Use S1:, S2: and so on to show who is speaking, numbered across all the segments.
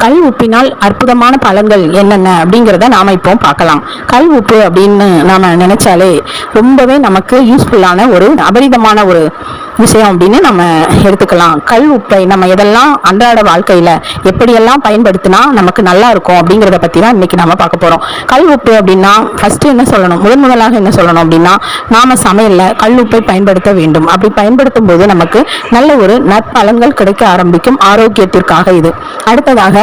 S1: கல் உப்பினால் அற்புதமான பலன்கள் என்னென்ன அப்படிங்கிறத நாம இப்போ பார்க்கலாம். கல் உப்பு அப்படின்னு நாம நினைச்சாலே ரொம்பவே நமக்கு யூஸ்ஃபுல்லான ஒரு அபரிதமான ஒரு விஷயம் அப்படின்னு நம்ம எடுத்துக்கலாம். கல் உப்பை நம்ம எதெல்லாம் அன்றாட வாழ்க்கையில எப்படியெல்லாம் பயன்படுத்தினா நமக்கு நல்லா இருக்கும் அப்படிங்கிறத பத்தி தான் இன்னைக்கு நம்ம பார்க்க போறோம். கல் உப்பு அப்படின்னா ஃபர்ஸ்ட் என்ன சொல்லணும்? முதன் முதலாக என்ன சொல்லணும் அப்படின்னா நாம சமையல்ல கல் உப்பை பயன்படுத்த வேண்டும். அப்படி பயன்படுத்தும் போது நமக்கு நல்ல ஒரு நற்பலன்கள் கிடைக்க ஆரம்பிக்கும். ஆரோக்கியத்திற்காக இது. அடுத்ததாக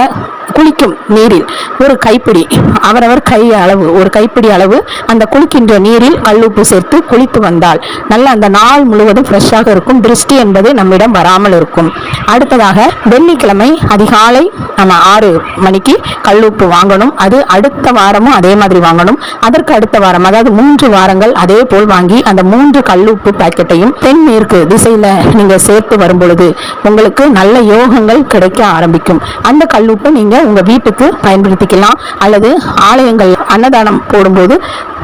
S1: குளிக்கும் நீரில் ஒரு கைப்பிடி அவரவர் கை அளவு ஒரு கைப்பிடி அளவு அந்த குளிக்கின்ற நீரில் கல்லுப்பு சேர்த்து குளித்து வந்தால் நல்ல அந்த நாள் முழுவதும் ஃப்ரெஷ்ஷாக இருக்கும். திருஷ்டி என்பது நம்மிடம் வராமல் இருக்கும். அடுத்ததாக வெள்ளிக்கிழமை அதிகாலை நம்ம ஆறு மணிக்கு கல்லுப்பு வாங்கணும். அது அடுத்த வாரமும் அதே மாதிரி வாங்கணும். அதற்கு அடுத்த வாரம் அதாவது மூன்று வாரங்கள் அதே போல் வாங்கி அந்த மூன்று கல்லுப்பு பாக்கெட்டையும் தென்மேற்கு திசையில நீங்கள் சேர்த்து வரும் பொழுது உங்களுக்கு நல்ல யோகங்கள் கிடைக்க ஆரம்பிக்கும். அந்த கல்லுப்பு நீங்கள் உங்கள் வீட்டுக்கு பயன்படுத்திக்கலாம். அல்லது ஆலயங்கள் அன்னதானம் போடும்போது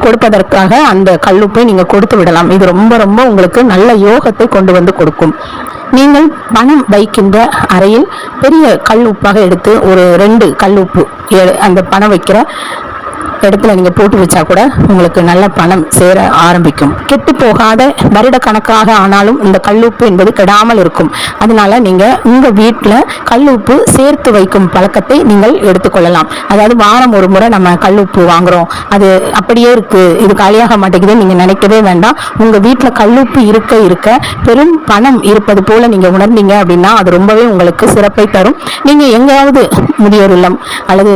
S1: கொடுப்பதற்காக அந்த கல்லுப்பை நீங்கள் கொடுத்து விடலாம். இது ரொம்ப ரொம்ப உங்களுக்கு நல்ல யோகத்தை கொண்டு வந்து கொடுக்கும். நீங்கள் பணம் வைக்கின்ற அறையில் பெரிய கல் உப்பாக எடுத்து ஒரு ரெண்டு கல் உப்பு அந்த பணம் வைக்கிற இடத்துல நீங்கள் போட்டு வச்சா கூட உங்களுக்கு நல்ல பணம் சேர ஆரம்பிக்கும். கெட்டு போகாத வருட கணக்காக ஆனாலும் இந்த கல்லுப்பு என்பது கெடாமல் இருக்கும். அதனால நீங்கள் உங்கள் வீட்டில் கல்லுப்பு சேர்த்து வைக்கும் பழக்கத்தை நீங்கள் எடுத்துக்கொள்ளலாம். அதாவது வாரம் ஒரு முறை நம்ம கல்லுப்பு வாங்குறோம். அது அப்படியே இருக்கு. இது காலியாக மாட்டேங்குது நீங்கள் நினைக்கவே வேண்டாம். உங்கள் வீட்டில் கல்லுப்பு இருக்க இருக்க பெரும் பணம் இருப்பது போல நீங்கள் உணர்ந்தீங்க அப்படின்னா அது ரொம்பவே உங்களுக்கு சிறப்பை தரும். நீங்கள் எங்காவது முதியோர் இல்லம் அல்லது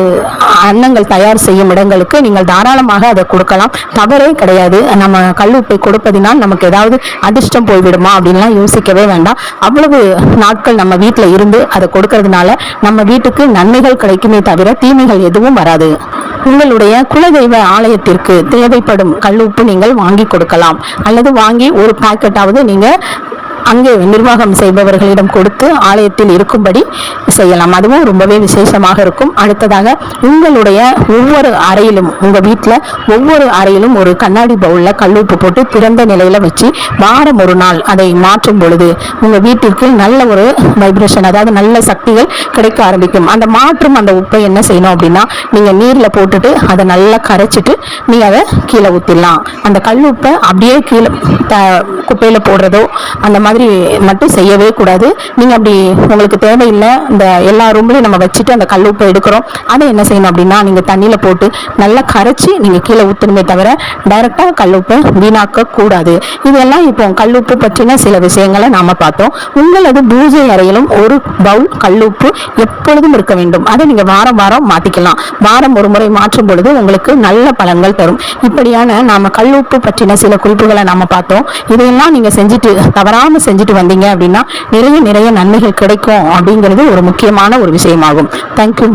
S1: அன்னங்கள் தயார் செய்யும் இடங்களுக்கு நீங்கள் தாராளமாக அதை கொடுக்கலாம். தவறே கிடையாது. நம்ம கல் உப்பை கொடுப்பதினால் நமக்கு ஏதாவது அதிர்ஷ்டம் போய்விடுமா அப்படின்லாம் யோசிக்கவே வேண்டாம். அவ்வளவு நாட்கள் நம்ம வீட்டில் இருந்து அதை கொடுக்கறதுனால நம்ம வீட்டுக்கு நன்மைகள் கிடைக்குமே தவிர தீமைகள் எதுவும் வராது. உங்களுடைய குலதெய்வ ஆலயத்திற்கு தேவைப்படும் கல்லுப்பு நீங்கள் வாங்கி கொடுக்கலாம். அல்லது வாங்கி ஒரு பாக்கெட்டாவது நீங்கள் அங்கே நிர்வாகம் செய்பவர்களிடம் கொடுத்து ஆலயத்தில் இருக்கும்படி செய்யலாம். அதுவும் ரொம்பவே விசேஷமாக இருக்கும். அடுத்ததாக உங்களுடைய ஒவ்வொரு அறையிலும் உங்கள் வீட்டில் ஒவ்வொரு அறையிலும் ஒரு கண்ணாடி பவுலில் கல்லுப்பு போட்டு திறந்த நிலையில் வச்சு வாரம் ஒரு நாள் அதை மாற்றும் பொழுது உங்கள் வீட்டிற்கு நல்ல ஒரு வைப்ரேஷன் அதாவது நல்ல சக்திகள் கிடைக்க ஆரம்பிக்கும். அந்த மாற்றும் அந்த உப்பை என்ன செய்யணும் அப்படின்னா நீங்கள் நீரில் போட்டுட்டு அதை நல்லா கரைச்சிட்டு நீ அதை கீழே ஊற்றிடலாம் அந்த கல் உப்பை அப்படியே கீழே த குப்பையில போடுறதோ அந்த மாதிரி மட்டும் செய்யவே கூடாது. நீங்கள் அப்படி உங்களுக்கு தேவையில்லை இந்த எல்லா ரூம்லையும் நம்ம வச்சுட்டு அந்த கல் உப்பை எடுக்கிறோம். அதை என்ன செய்யணும் அப்படின்னா நீங்கள் தண்ணியில் போட்டு நல்லா கரைச்சி நீங்கள் கீழே ஊத்தணுமே தவிர டைரெக்டாக கல் உப்பை வீணாக்க கூடாது. இதெல்லாம் இப்போ கல் உப்பு பற்றின சில விஷயங்களை நாம் பார்த்தோம். உங்களது பூஜை அறையிலும் ஒரு பவுல் கல் உப்பு எப்பொழுதும் இருக்க வேண்டும். அதை நீங்கள் வாரம் வாரம் மாற்றிக்கலாம் வாரம் ஒரு முறை மாற்றும் பொழுது உங்களுக்கு நல்ல பலன்கள் தரும். இப்படியான நாம் கல் உப்பு பற்றின சில குறிப்புகளை நாம் பார்த்தோம். இதையெல்லாம் நீங்கள் செஞ்சுட்டு தவறாமல் செஞ்சுட்டு வந்தீங்க அப்படின்னா நிறைய நிறைய நன்மைகள் கிடைக்கும் அப்படிங்கிறது ஒரு முக்கியமான ஒரு விஷயமாகும். தேங்க்யூ